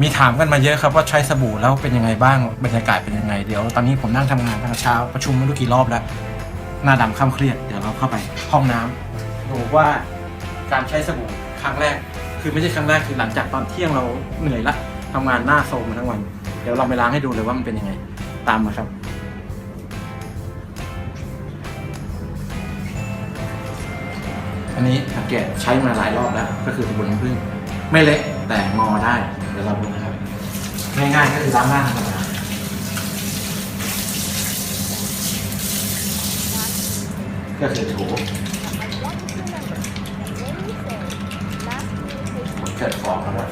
มีถามกันมาเยอะครับว่าใช้สบู่แล้วเป็นยังไงบ้างบรรยากาศเป็นยังไงเดี๋ยว ตอนนี้ผมนั่งทำงานตั้งแต่เช้าประชุมไม่รู้กี่รอบแล้ว หน้าดำข้ามเครียดเดี๋ยวเราเข้าไปห้องน้ำดูว่าการใช้สบู่ครั้งแรก คือไม่ใช่ครั้งแรกคือหลังจากตอนเที่ยงเราเหนื่อยละทำงานหน้าโซมมาทั้งวัน เดี๋ยวเราไปล้างให้ดูเลยว่ามันเป็นยังไงตามมาครับอันนี้สังเกตใช้มาหลายรอบแล้ว ก็คือสบู่น้ำผึ้งไม่เล็ก แต่งอได้ เดี๋ยวเราดูนะครับ ง่ายๆก็คือล้างหน้าธรรมดาก็คือถูเกิดฟองแล้วด้วย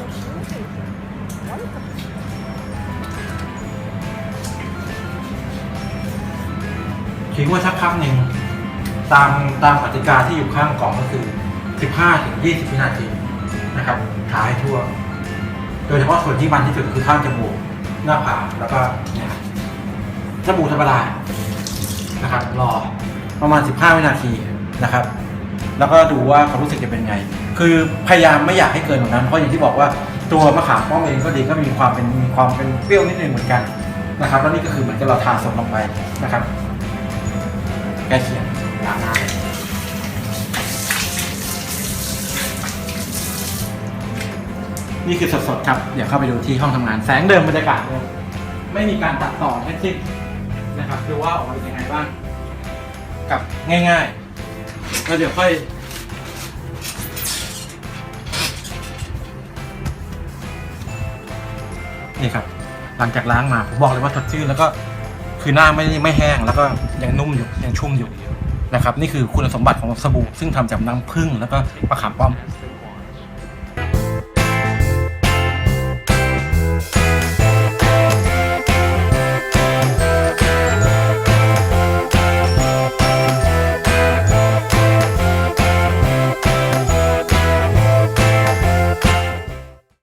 คิดว่าสักพักหนึ่งตามตามกติกาที่อยู่ข้างกล่องก็คือ 15ถึง20 วินาที นะครับทาให้ทั่ว โดยเฉพาะส่วนที่มันที่สุดคือข้างจมูกหน้าผากแล้วก็เนี่ยจมูกธรรมดานะครับ รอประมาณ 15 วินาทีนะครับ แล้วก็ดูว่าความรู้สึกจะเป็นไง คือพยายามไม่อยากให้เกินกว่านั้น เพราะอย่างที่บอกว่าตัวมะขามป้อมเองก็ดีก็มีความเป็นมีความเป็นเปรี้ยวนิดนึงเหมือนกันนะครับ แล้วนี่ก็คือเหมือนกับเราทานสดลงไปนะครับ ใกล้เคียงล้างหน้า นี่คือสดๆครับ เดี๋ยวเข้าไปดูที่ห้องทำงานแสงเดิมบรรยากาศเดิมไม่มีการตัดต่อทั้งสิ้นนะครับดูว่าออกมาเป็นยังไงบ้าง กับง่ายๆแล้วเดี๋ยวค่อย นี่ครับ หลังจากล้างมา ผมบอกเลยว่าสดชื่นแล้วก็คือหน้าไม่ไม่แห้งแล้วก็ยังนุ่มอยู่ยังชุ่มอยู่นะครับ นี่คือคุณสมบัติของสบู่ซึ่งทำจากน้ำผึ้งแล้วก็มะขามป้อม